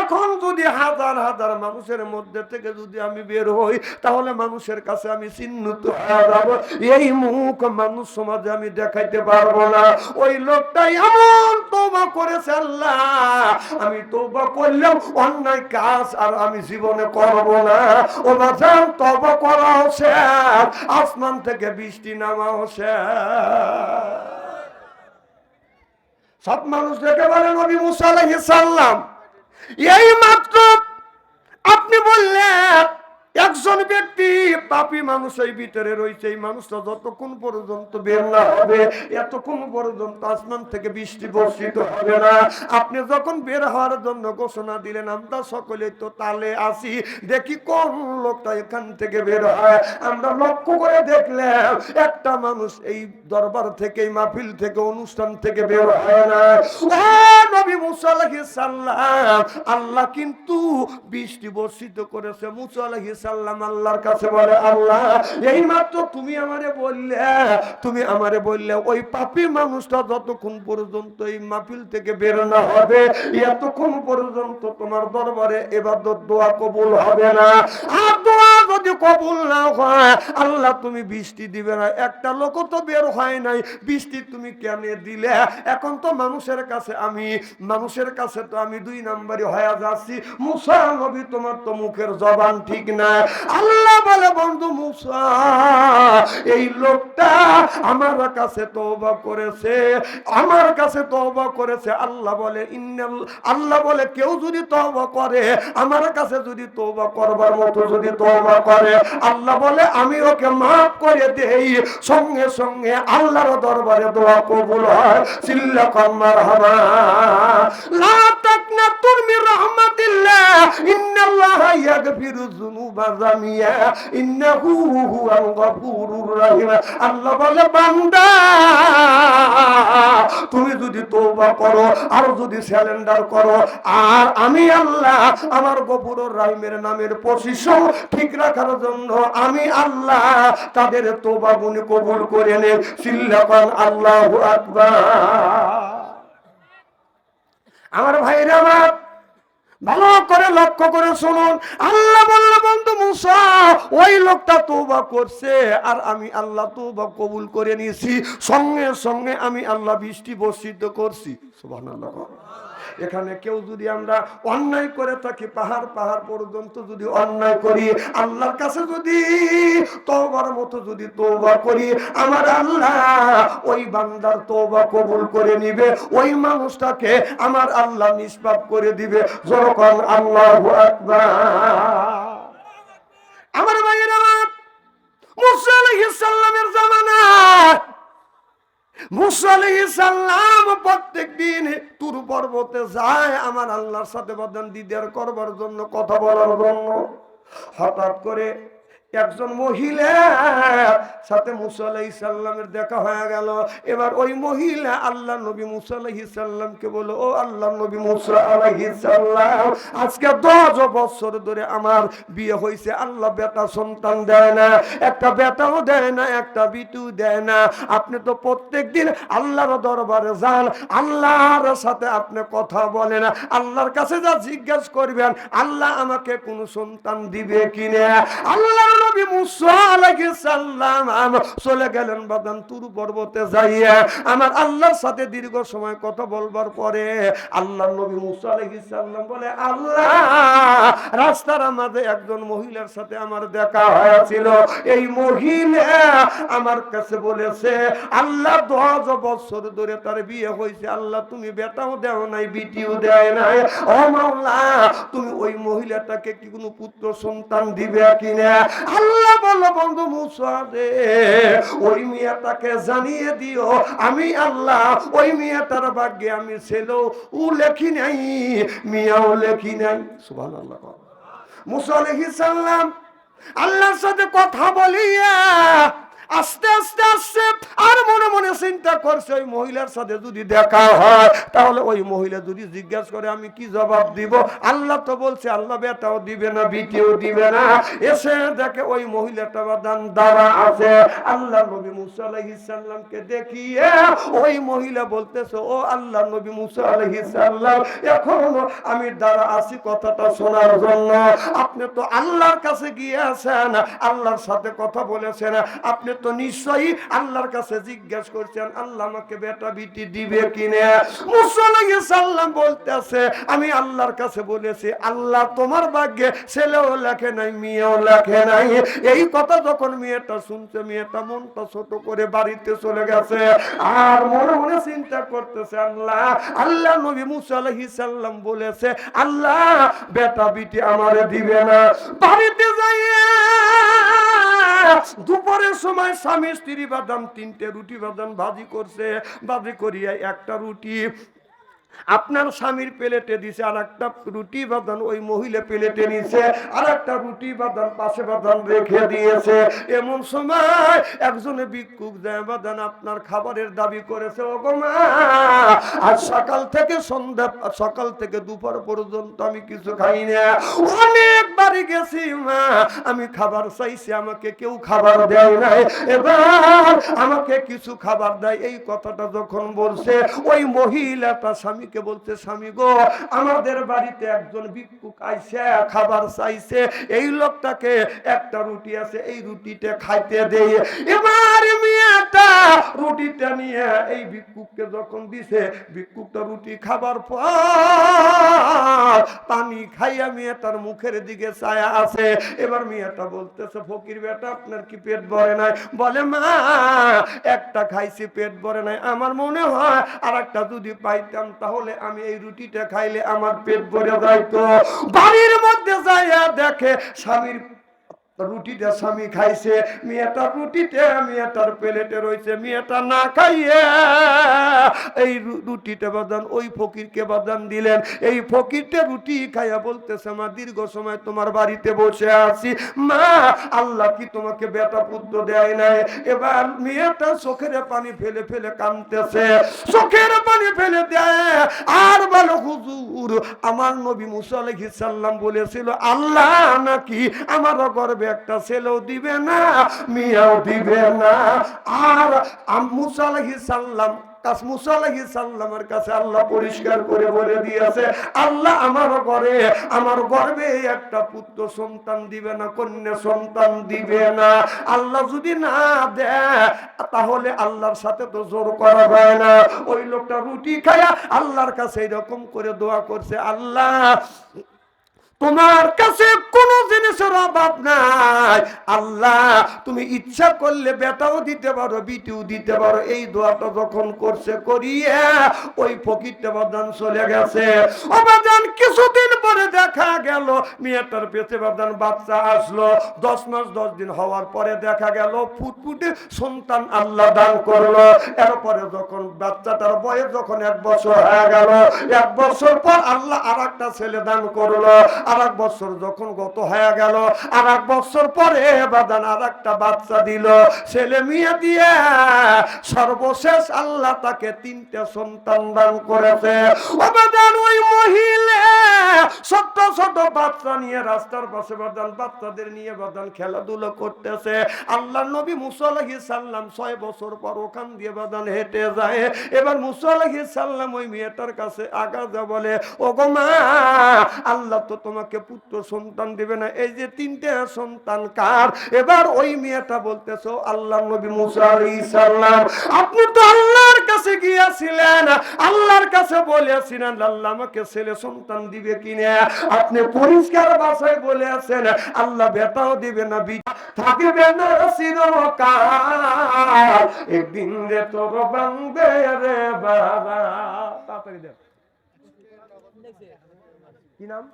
এখন যদি হাজার হাজার মানুষের মধ্যে থেকে যদি আমি বের হই, তাহলে মানুষের কাছে আমি চিহ্নিত হয়ে যাব। এই মুখ মানুষ সমাজে আমি দেখাইতে পারব না। ওই লোকটাই এমন তোবা করেছে আল্লাহ। আমি তোবা করলেও অন্যায় কাজ আর আমি জীবনে করব না। ও বাজান তবা করা হচ্ছে আসমান থেকে বৃষ্টি নামা হচ্ছে সব মানুষ দেখে বলেন নবী মুসা আলাইহিস সালাম। এই মাত্র আপনি বললেন একজন ব্যক্তি পাপী মানুষ এই ভিতরে রয়েছে, এই মানুষটা যতক্ষণ পর্যন্ত বের না হবে, এতক্ষণ পর্যন্ত আসমান থেকে বৃষ্টি বর্ষিত হবে না। আপনি যখন বের হওয়ার জন্য ঘোষণা দিলেন, আমরা সকলে তো তালে আসি দেখি কোন লোকটা এখান থেকে বের হয়। আমরা লক্ষ্য করে দেখলাম, একটা মানুষ এই দরবার থেকে, এই মাহফিল থেকে, অনুষ্ঠান থেকে বের হয় না। নবী মুসা আল্লাহ কিন্তু বৃষ্টি বর্ষিত করেছে। মুসা আলাইহিস সালাম আল্লাহর কাছে বলে, আল্লাহ এই মাত্র তুমি আমারে বললে, তুমি আমারে বললে ওই পাপি মানুষটা যতক্ষণ পর্যন্ত এই মাহফিল থেকে বের না হবে, এতক্ষণ পর্যন্ত তোমার দরবারে এবার দোয়া কবুল হবে না। আর দোয়া যদি কবুল না হয়, আল্লাহ তুমি বৃষ্টি দিবে না। একটা লোক তো বের হয় নাই। বৃষ্টি তুমি কেন দিলে? এখন তো মানুষের কাছে আমি, মানুষের কাছে তো আমি দুই নাম্বারই হয়ে যাচ্ছি। মুসা নবী, তোমার তো মুখের জবান ঠিক না। আল্লাহ বলে, বন্ধু মুসা, এই লোকটা আমার কাছে তওবা করেছে, আমার কাছে তওবা করেছে। আল্লাহ বলে, ইন্নাল আল্লাহ বলে, কেউ যদি তওবা করে, আমার কাছে যদি তওবা করবার মতো যদি তওবা করে। আল্লাহ বলে, আমি ওকে মাফ করে দেই। সঙ্গে সঙ্গে আল্লাহর দরবারে দোয়া কবুল হয়। চিল্লা কম্মার হবা লা আল্লাহ বলে, বান্দা, তুমি যদি তওবা করো আর যদি স্যালেন্ডার করো, আর আমি আল্লাহ আমার গফুরুর রহিমের নামের পজিশন ঠিক রাখার জন্য আমি আল্লাহ তাদের তোবা গুণ কবুল করে নে চিল্লাপান আল্লাহু আকবার। আমার ভাইরা আমার, ভালো করে লক্ষ্য করে শুনুন। আল্লাহ বললে, বন্ধু মুসা, ওই লোকটা তৌবা করছে আর আমি আল্লাহ বা কবুল করে নিয়েছি। সঙ্গে সঙ্গে আমি আল্লাহ বৃষ্টি বর্ষিত করছি। সুবহানাল্লাহ। এখানে কেউ যদি আমরা অন্যায় করে থাকি, পাহাড় পাহাড় পর্যন্ত যদি অন্যায় করি, আল্লাহর কাছে যদি, তওবার মতো যদি তওবা করি, আমার আল্লাহ ওই বান্দার তওবা কবুল করে নিবে, ওই মানুষটাকে আমার আল্লাহ নিষ্পাপ করে দিবে। যখন আল্লাহু আমার ভাইয়ের আমার মুসা আলাইহিস জামানা মুসা আলাইহিস সালাম প্রত্যেক দিন তুর পর্বতে যায়, আমার আল্লাহর সাথে বদান দিদার করবার জন্য কথা বলার জন্য। হঠাৎ করে একজন মহিলা, সাথে মুসা আলাইহিস সালামের দেখা হয়ে গেল। এবার ওই মহিলা আল্লাহ নবী মুসা আলাইহিস সালামকে বলো ও আল্লাহ নবী মুসা আলাইহিস সালাম, আজকে দশ বছর ধরে আমার বিয়ে হয়েছে আল্লাহ বেটা সন্তান দেয় না, একটা বেটাও দেয় না, একটা বিটু দেয় না। আপনি তো প্রত্যেক দিন আল্লাহর দরবারে যান, আল্লাহর সাথে আপনি কথা বলেন, আল্লাহর কাছে যা জিজ্ঞেস করবেন, আল্লাহ আমাকে কোনো সন্তান দিবে কিনা আল্লাহ নবী মুসা চলে গেলেন বাদান তুরু পর্বতে যাইয়া আমার আল্লাহর সাথে দীর্ঘ সময় কথা বলবার পরে আল্লাহ নবী মুসা বলে, আল্লাহ, রাস্তার একজন মহিলার সাথে আমার দেখা হয়েছিল। এই মহিলা আমার কাছে বলেছে, আল্লাহ দশ বছর ধরে তার বিয়ে হয়েছে। আল্লাহ, তুমি বেটাও দেও নাই, বিটিও দেয় নাই। ও মাওলা, তুমি ওই মহিলাটাকে কি কোনো পুত্র সন্তান দিবে কিনা? আল্লাহ বলল বন্ধু মুসা রে ওই মিয়াটাকে জানিয়ে দিও, আমি আল্লাহ, ওই মিয়াটার ভাগ্যে আমি ছিল উ লেখি নাই, মিয়াও লেখি নাই। সুভান আল্লাহ মুসা লেখি সালাম আল্লাহর সাথে কথা বলিয়া আস্তে আস্তে আসছে আর মনে মনে চিন্তা করছে, ওই মহিলার সাথে যদি দেখা হয়, তাহলে ওই মহিলা যদি জিজ্ঞাসা করে, আমি কি জবাব দিব? আল্লাহ তো বলছে, আল্লাহ বেটাও দিবে না, বিটিও দিবে না। এসে দেখে ওই মহিলাটা বাদান দ্বারা আছে। আল্লাহ নবী মুসা আলাইহিস সালামকে দেখিয়ে ওই মহিলা বলতেছে, ও আল্লাহ নবী মুসা আলাইহিস সালাম, এখনও আমি দ্বারা আছি কথাটা শোনার জন্য। আপনি তো আল্লাহর কাছে গিয়েছেন, আল্লাহর সাথে কথা বলেছেন, আপনি তো নিশ্চয়ই আল্লাহর কাছে জিজ্ঞেস করছেন, আল্লাহ আমাকে বেটা বিটি দিবে কিনে? মুসা আলাইহিস বলতেছে, আমি আল্লাহর কাছে বলেছি, আল্লাহ তোমার ভাগ্যে ছেলেও লেখে নাই, মেয়েও লেখে নাই। এই কথা যখন মেয়েটা শুনছে, মেয়েটা মনটা ছোট করে বাড়িতে চলে গেছে আর মনে মনে চিন্তা করতেছে, আল্লাহ আল্লাহ নবী মুসা আলাইহিস সালাম বলেছে, আল্লাহ বেটা বিটি আমারে দিবে না। বাড়িতে যাইয়া দুপুরের সময় স্বামী স্ত্রী বাদাম তিনটে রুটি বাদাম ভাজি করছে। ভাজি করিয়া একটা রুটি আপনার স্বামীর প্লেটে দিছে আর একটা রুটি বাদান ওই মহিলা প্লেটে নিছে আর একটা রুটি বাদান পাশে বাদান রেখে দিয়েছে। এমন সময় একজনে ভিক্ষুক দেয় বাদান আপনার খাবারের দাবি করেছে ও গো মা, আজ সকাল থেকে সন্ধ্যা, সকাল থেকে দুপুর পর্যন্ত আমি কিছু খাই না। অনেক বাড়ি গেছি, মা, আমি খাবার চাইছি, আমাকে কেউ খাবার দেয় নাই। এবার আমাকে কিছু খাবার দেয়। এই কথাটা যখন বলছে, ওই মহিলাটা স্বামীকে বলছে, স্বামী গো, আমাদের বাড়িতে একজন ভিক্ষুক আইছে খাবার চাইছে। এই লোকটাকে একটা রুটি আছে, এই রুটিটা খাইতে দেয় এবার মেয়েটা রুটিটা নিয়ে এই ভিক্ষুককে যখন দিছে, ভিক্ষুকটা রুটি খাবার পর পানি খাইয়া মেয়েটার মুখের দিকে ছায়া আছে। এবার মেয়েটা বলতেছে, ফকির বেটা, আপনার কি পেট ভরে নাই? বলে, মা, একটা খাইছি, পেট ভরে নাই। আমার মনে হয় আর একটা যদি পাইতাম, তাহলে আমি এই রুটিটা খাইলে আমার পেট ভরে যাইতো। বাড়ির মধ্যে যাইয়া দেখে স্বামীর রুটিটা স্বামী খাইছে মেয়েটার রুটিতে, মেয়েটার প্লেটে রয়েছে, মেয়েটা না খাইয়ে। এই রু- রুটিটা বাদান, ওই ফকিরকে বাদান দিলেন। এই ফকিরটা রুটি খাইয়া বলতেছে, মা, দীর্ঘ সময় তোমার বাড়িতে বসে আছি। মা, আল্লাহ কি তোমাকে বেটা পুত্র দেয় নাই? এবার মেয়েটা চোখের পানি ফেলে ফেলে কাঁদতেছে। চোখের পানি ফেলে দেয়। আর বলো, হুজুর, আমার নবী মুসা আলাইহিস সালাম বলেছিল, আল্লাহ নাকি আমার গর্বে একটা ছেলেও দিবে না, মিয়াও দিবে না। আর আম- মুসা আলাইহিস সালাম কাস মুসা আলাইহিস সালামের কাছে আল্লাহ পরিষ্কার করে বলে দিয়েছে, আল্লাহ আমার ঘরে, আমার গর্বে একটা পুত্র সন্তান দিবে না, কন্যা সন্তান দিবে না। আল্লাহ যদি না দেয়, তাহলে আল্লাহর সাথে তো জোর করা যায় না। ওই লোকটা রুটি খায়া আল্লাহর কাছে এরকম করে দোয়া করছে, আল্লাহ, তোমার কাছে জিনিসের অভাব নাই। আল্লাহ, তুমি ইচ্ছা করলে বেটাও দিতে পারো, বিটিও দিতে পারো। এই দোয়াটা যখন করছে করিয়ে ওই ফকিরটা বাদান চলে গেছে। অবাদান কিছুদিন পরে দেখা গেল, মেয়েটার পেটে বাদান বাচ্চা আসলো। দশ মাস, দশ দিন হওয়ার পরে দেখা গেল, ফুটফুটে সন্তান আল্লাহ দান করল। এরপরে যখন বাচ্চাটার বয়স যখন এক বছর হয়ে গেল, এক বছর পর আল্লাহ আর একটা ছেলে দান করল। আর এক বছর যখন গত হয়ে গেল আর এক বছর পরে বাদান আর একটা বাচ্চা দিল। ছেলে মেয়ে দিয়ে সর্বশেষ আল্লাহ তাকে তিনটে সন্তান দান করেছে। ওই মহিলা ছোট্ট ছোট বাচ্চা নিয়ে রাস্তার পাশে বাদান বাচ্চাদের নিয়ে বাদান খেলাধুলা করতেছে। আল্লাহ নবী মুসালাহি সাল্লাম ছয় বছর পর ওখান দিয়ে বাদান হেঁটে যায়। এবার মুসালাহি সাল্লাম ওই মেয়েটার কাছে আগা যা বলে ও গো মা, আল্লাহ তো তোমাকে পুত্র সন্তান দিবে না। এই যে তিনটে সন্তান কার? এবার ওই মেয়েটা বলতেছো আল্লাহ নবী মুসা সালাম, আপনি তো আল্লাহর কাছে গিয়েছিলেন। আল্লাহর কাছে বলেছিলেন, আল্লাহ আমাকে ছেলে সন্তান দিবে কিনা। আপনি পরিষ্কার ভাষায় বলে আছেন আল্লাহ বেটাও দিবে না, বি থাকবে না একদিন রে তোর বাংবে রে বাবা। কি নাম?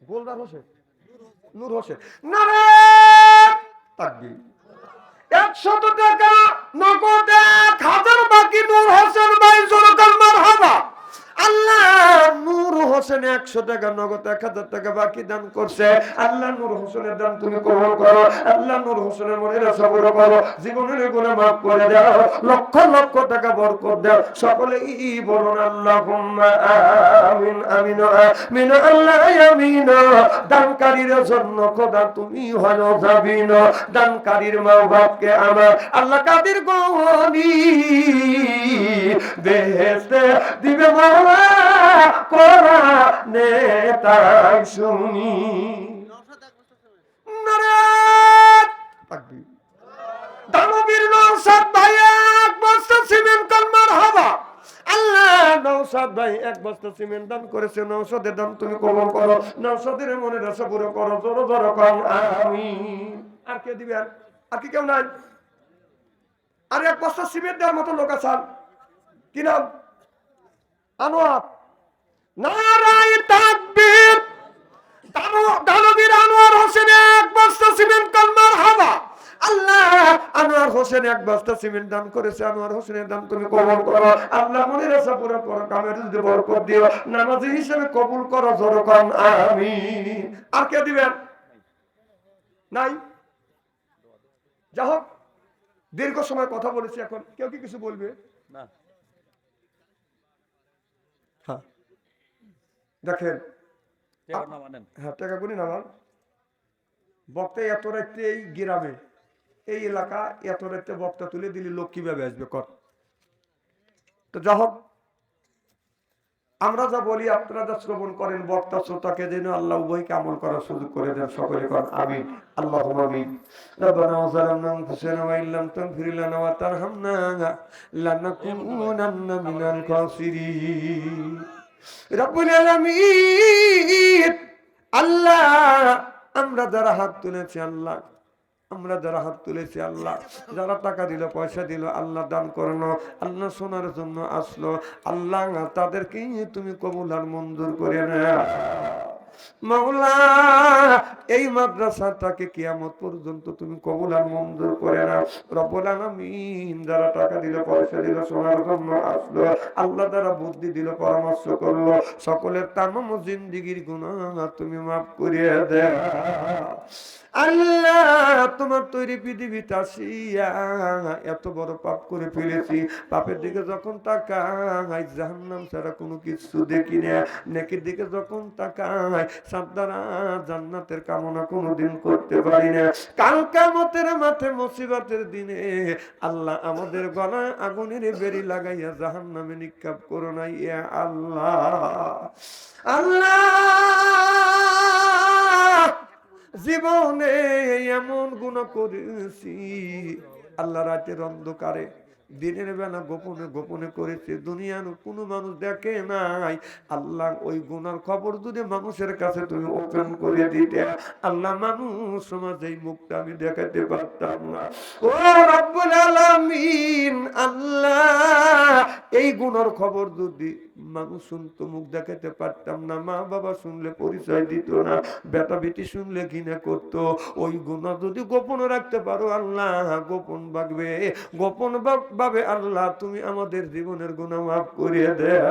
গোলদার হোসেন। নূর হোসেন। নারে তাকবীর। একশত টাকা নগদ এক হাজার বাকি নূর হোসেন হোসেন একশো টাকা, নগদ এক হাজার টাকা বাকি দান করছে। আল্লাহ নূর হোসেনের দান তুমি কবল করো। আল্লাহ নূর হোসেনের মনে সবর করো। জীবনের গুণে মাফ করে দাও। লক্ষ লক্ষ টাকা বরকত দাও। সকলে ই বলুন আল্লাহ আমিন আমিন আমিন, আল্লাহ, আমিন। দানকারীর জন্য খোদা তুমি হলো দানকারীর মা বাপকে আমার আল্লাহ কাদের গনি বেহেস্তে দিবে মাওলা কোরআ নেতাই শুনি দানবীর নৌসাদ ভাই এক বস্তা সিমেন্ট কলমার হাওয়া আল্লাহ নৌসাদ ভাই এক বস্তা সিমেন্ট দান করেছে নৌসাদের দাম তুমি কবল করো নৌসাদের মনে রসা পুরো করো, জোর জোর কম আমি। আর কে দিবেন আর? কি কেউ নাই? আর এক বস্তা সিমেন্ট দেওয়ার মতো লোক আছেন। কি নাম? আনোয়ার। দানো- দানবীর আনোয়ার হোসেন এক বস্তা সিমেন্ট কলমার হাওয়া আল্লাহ আনোয়ার হোসেন এক বস্তা সিমেন্ট দান করেছে আনোয়ার হোসেনের দাম তুমি কবুল করো। আল্লাহ মনে রেসা পুরো করো কামের যদি বরকত দিও নামাজি হিসেবে কবুল করো জোরকম আমি আর কে দিবেন? নাই? যা হোক দীর্ঘ সময় কথা বলেছি এখন। কেউ কি কিছু বলবে? না। হ্যাঁ। দেখেন হ্যাঁ টাকা গুনি নামান বক্তা এত রাত্রে এই গ্রামে এই এলাকা এত রাত্রে বক্তা তুলে দিলে লোক কিভাবে আসবে কর তো যা হোক আমরা যা বলি আপনারা যা শ্রবণ করেন বক্তা শ্রোতাকে যেন আল্লাহ উভয়কে আমল করার সুযোগ করে দেন সকলে কর আমিন আল্লাহ আমিন ربنا ظلمنا انفسنا وان لم تغفر لنا وترحمنا لنكونن من الخاسرين আল্লাহ, আমরা যারা হাত তুলেছি আল্লাহ, আমরা যারা হাত তুলেছি আল্লাহ, যারা টাকা দিল, পয়সা দিল, আল্লাহ দান করল, আল্লাহ শোনার জন্য আসলো, আল্লাহ তাদেরকে তুমি কবুল আর মঞ্জুর করে না এই মাদ্রাসাটাকে কিয়ামত পর্যন্ত তুমি কবুল আর মঞ্জুর করে নাও। রব্বুল আলামিন যারা টাকা দিল, পয়সা দিল শোনার জন্য আসলো, আল্লাহ দ্বারা বুদ্ধি দিল, পরামর্শ করল, সকলের তামাম জিন্দিগির গুনাহ তুমি মাফ করিয়ে দে আল্লাহ, তোমার তৈরি পৃথিবীতে আসিয়া এত বড় পাপ করে ফেলেছি। পাপের দিকে যখন তাকাই, জাহান্নাম ছাড়া কোনো কিছু দেখি না। নেকির দিকে যখন তাকাই সাদ্দারা জান্নাতের কামনা কোনোদিন করতে পারি না। কাল কামতের মাঠে মুসিবতের দিনে আল্লাহ আমাদের গলায় আগুনের বেরি লাগাইয়া জাহান্নামে নিক্ষেপ করো না, ইয়া আল্লাহ। আল্লাহ, জীবনে এমন গুণ করেছি, আল্লাহ রাতের অন্ধকারে দিনের বেলা গোপনে গোপনে করেছে, দুনিয়ার কোনো মানুষ দেখে নাই। আল্লাহ ওই গুনার খবর যদি মানুষের কাছে তুমি ওপেন করে দিতে, আল্লাহ মানুষ সমাজে মুখটা আমি দেখাতে পারতাম না। ও রব্বুল আলামিন, আল্লাহ, এই গুনার খবর যদি মানুষ শুনতো, মুখ দেখাতে পারতাম না। মা বাবা শুনলে পরিচয় দিত না, বেটা বেটি শুনলে ঘৃণা করতো। ওই গুণা যদি গোপন রাখতে পারো, আল্লাহ, গোপন ভাগবে গোপন ভাব- ভাবে আল্লাহ তুমি আমাদের জীবনের গুণা মাফ করিয়ে দেয়া।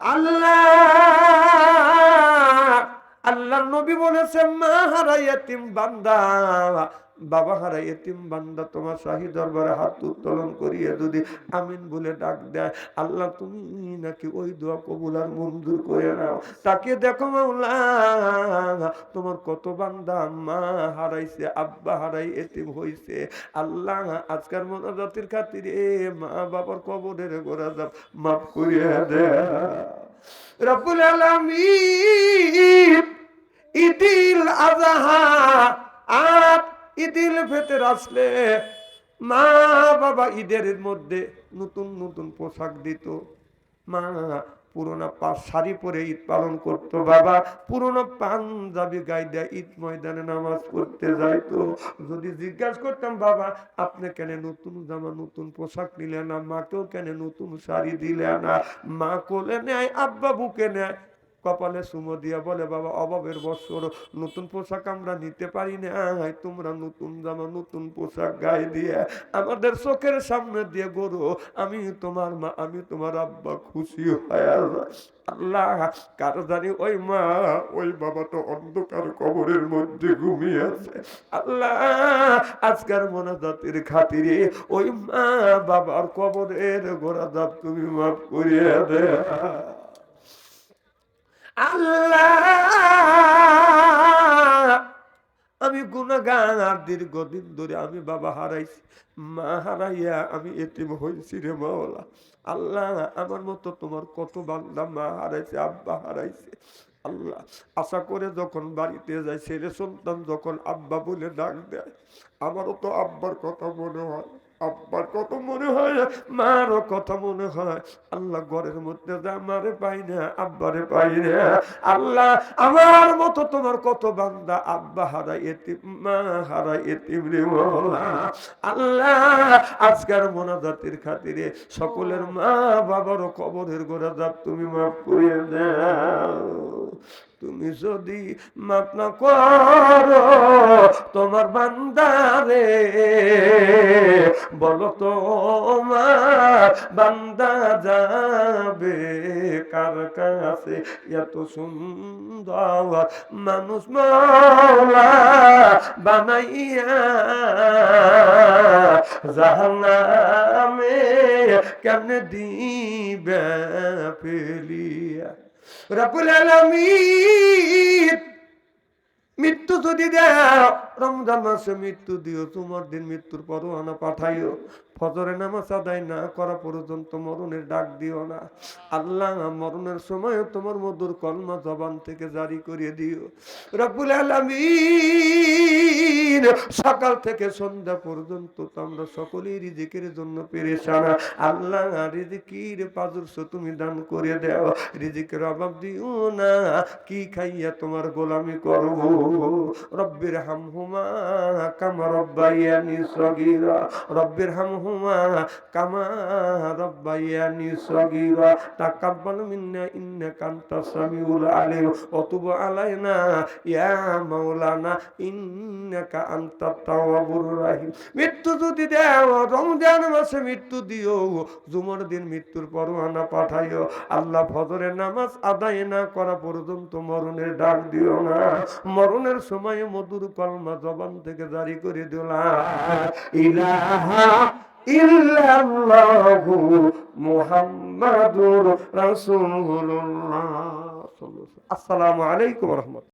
আল্লাহ আল্লাহ নবী বলেছে মা হারাইয়া এতিম বান্দা বাবা হারাই এতিম বান্দা তোমার শাহী দরবারে হাত উত্তোলন করিয়ে যদি আমিন বলে ডাক দেয়, আল্লাহ তুমি নাকি ওই দোয়া কবুল আর মঞ্জুর করে নাও। তাকে দেখো মাওলা, তোমার কত বান্দা মা হারাইছে, আব্বা হারাই এতিম হইছে। আল্লাহ আজকার মোনাজাতের খাতিরে মা বাবার কবরের গোড়া দাও মাফ করিয়ে দে। রব্বুল আলামিন, ঈদিল আজহা আর ঈদিল ফেতের আসলে মা বাবা ঈদের মধ্যে নতুন নতুন পোশাক দিত। মা পুরোনো শাড়ি পরে ঈদ পালন করতো। বাবা পুরোনো পাঞ্জাবি গায়ে দেয়া ঈদ ময়দানে নামাজ পড়তে যাইতো। যদি জিজ্ঞাসা করতাম, বাবা, আপনি কেন নতুন জামা, নতুন পোশাক নিলে না? মাকেও কেন নতুন শাড়ি দিলে না? মা কোলে নেয় আব্বা বুকে নেয়। কপালে সুমো দিয়া বলে, বাবা, অভাবের বছর নতুন পোশাক আমরা নিতে পারি না তোমরা নতুন জামা, নতুন পোশাক গায়ে দিয়ে আমাদের চোখের সামনে দিয়ে গরু আমি তোমার মা, আমি তোমার আব্বা খুশি হয় আল্লাহ, কার জানি ওই মা, ওই বাবা তো অন্ধকার কবরের মধ্যে ঘুমিয়ে আছে। আল্লাহ, আজকার মোনাজাতের খাতিরে ওই মা বাবার কবরের গোড়া দাব তুমি মাফ করিয়া দে আল্লাহ, আমি আর দীর্ঘদিন ধরে আমি বাবা হারাইছি, মা হারাইয়া আমি এতিম হয়েছি রে মাওলা। আল্লাহ, আমার মতো তোমার কত বান্দা মা হারাইছে, আব্বা হারাইছে। আল্লাহ, আশা করে যখন বাড়িতে যায়, ছেলে সন্তান যখন আব্বা বলে ডাক দেয়, আমারও তো আব্বার কথা মনে হয়। আব্বার কত মনে হয়, মারও কথা মনে হয়। আল্লাহ ঘরের মধ্যে যে আমারে পাই না, আব্বারে পাই না। আল্লাহ, আমার মতো তোমার কত বান্দা, আব্বা হারাই এতিম, মা হারাই এতিম রে আল্লাহ, আজকের মোনাজাতের খাতিরে সকলের মা বাবারও কবরের গোড়া যাক তুমি মাফ করে দাও। তুমি যদি মাপ না করো, তোমার বান্দারে বলো তো বান্দা যাবে কার কাছে? এত সুন্দর মানুষ মাওলা বানাইয়া জাহান্নামে কেমনে দিবে ফেলিয়া? রবুল আলামিন মৃত্যু যদি দেয় রমজান মাসে মৃত্যু দিও তোমার দিন মৃত্যুর পরোয়ানা পাঠাইও। ফজরে নামাজ আদায় না করা পর্যন্ত মরণের ডাক দিও না। আল্লাহ, মরণের সময় তোমার মধুর কলমা জবান থেকে জারি করিয়ে দিও। রব্বুল আলামিন, সকাল থেকে সন্ধ্যা পর্যন্ত তো আমরা সকলেই রিজিকের জন্য পেরেছান আল্লাহ, রিজিকির পাজুরস তুমি দান করে দাও। রিজিকের অভাব দিও না, কি খাইয়া তোমার গোলামি করব? রব্বির হামহুমা কামা রব্বাইয়ানি সগীরা। রব্বির মৃত্যু যদি মৃত্যু দিও দিন মৃত্যুর পরোয়ানা পাঠাইও। আল্লাহ ফজরের নামাজ আদায় না করা পর্যন্ত মরণের ডাক দিও না। মরণের সময় মধুর কলমা জবান থেকে জারি করে দিলাম ইলাহা ইল্লাল্লাহু মুহাম্মাদুর রাসূলুল্লাহ। আসসালামু আলাইকুম ওয়া রাহমাতুল্লাহ।